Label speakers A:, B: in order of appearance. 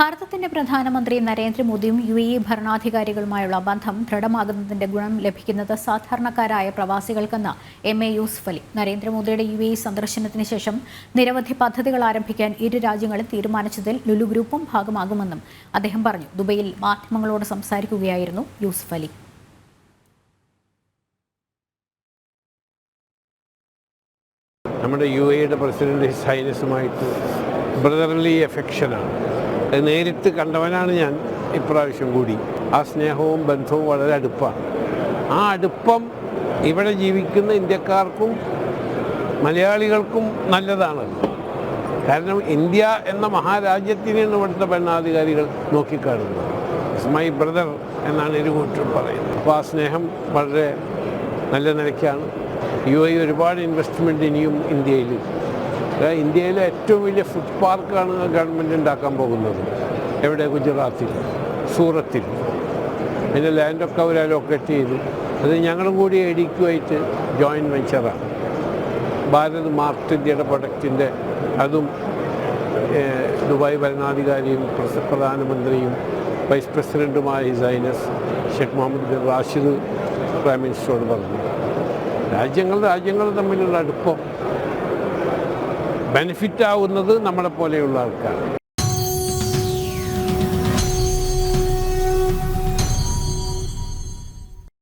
A: ഭാരതത്തിന്റെ പ്രധാനമന്ത്രി നരേന്ദ്രമോദിയും യു എ ഭരണാധികാരികളുമായുള്ള ബന്ധം ദൃഢമാകുന്നതിന്റെ ഗുണം ലഭിക്കുന്നത് സാധാരണക്കാരായ പ്രവാസികൾക്കെന്ന് എം എ യൂസുഫ് അലി. നരേന്ദ്രമോദിയുടെ യു എ സന്ദർശനത്തിന് ശേഷം നിരവധി പദ്ധതികൾ ആരംഭിക്കാൻ ഇരു രാജ്യങ്ങളും തീരുമാനിച്ചതിൽ ലുലു ഗ്രൂപ്പും ഭാഗമാകുമെന്നും അദ്ദേഹം പറഞ്ഞു. ദുബൈയിൽ മാധ്യമങ്ങളോട് സംസാരിക്കുകയായിരുന്നു യൂസുഫ് അലി.
B: നമ്മുടെ യു എയുടെ പ്രസിഡന്റ് ബ്രദർലി എഫെക്ഷനാണ് നേരിട്ട് കണ്ടവനാണ് ഞാൻ ഇപ്രാവശ്യം കൂടി. ആ സ്നേഹവും ബന്ധവും വളരെ അടുപ്പാണ്. ആ അടുപ്പം ഇവിടെ ജീവിക്കുന്ന ഇന്ത്യക്കാർക്കും മലയാളികൾക്കും നല്ലതാണ്. കാരണം ഇന്ത്യ എന്ന മഹാരാജ്യത്തിനെയാണ് ഇവിടുത്തെ ഭരണാധികാരികൾ നോക്കിക്കാണുന്നത്. മൈ ബ്രദർ എന്നാണ് ഇരുകൂട്ടർ പറയുന്നത്. അപ്പോൾ ആ സ്നേഹം വളരെ നല്ല നിലയ്ക്കാണ്. യു എ ഒരുപാട് ഇൻവെസ്റ്റ്മെന്റ് ഇനിയും ഇന്ത്യയിൽ ഇന്ത്യയിലെ ഏറ്റവും വലിയ ഫുഡ് പാർക്കാണ് ഗവൺമെന്റ് ഉണ്ടാക്കാൻ പോകുന്നത്. എവിടെ ഗുജറാത്തിൽ സൂറത്തിൽ. അതിന്റെ ലാൻഡൊക്കെ അവർ അലോക്കേറ്റ് ചെയ്തു. അത് ഞങ്ങളും കൂടി എഡിക്കുമായിട്ട് ജോയിന്റ് വെഞ്ചറാണ് ഭാരത് മാർട്ട് ഇന്ത്യയുടെ പ്രൊഡക്റ്റിന്റെ അതും ദുബായ് ഭരണാധികാരിയും പ്രധാനമന്ത്രിയും വൈസ് പ്രസിഡന്റുമായ His Highness Sheikh Mohammed bin Rashid prime മിനിസ്റ്ററോട് പറഞ്ഞു. രാജ്യങ്ങൾ രാജ്യങ്ങൾ തമ്മിലുള്ള അടുപ്പം ബെനിഫിറ്റ് ആവുന്നത് നമ്മളെ പോലെയുള്ള ആൾക്കാർ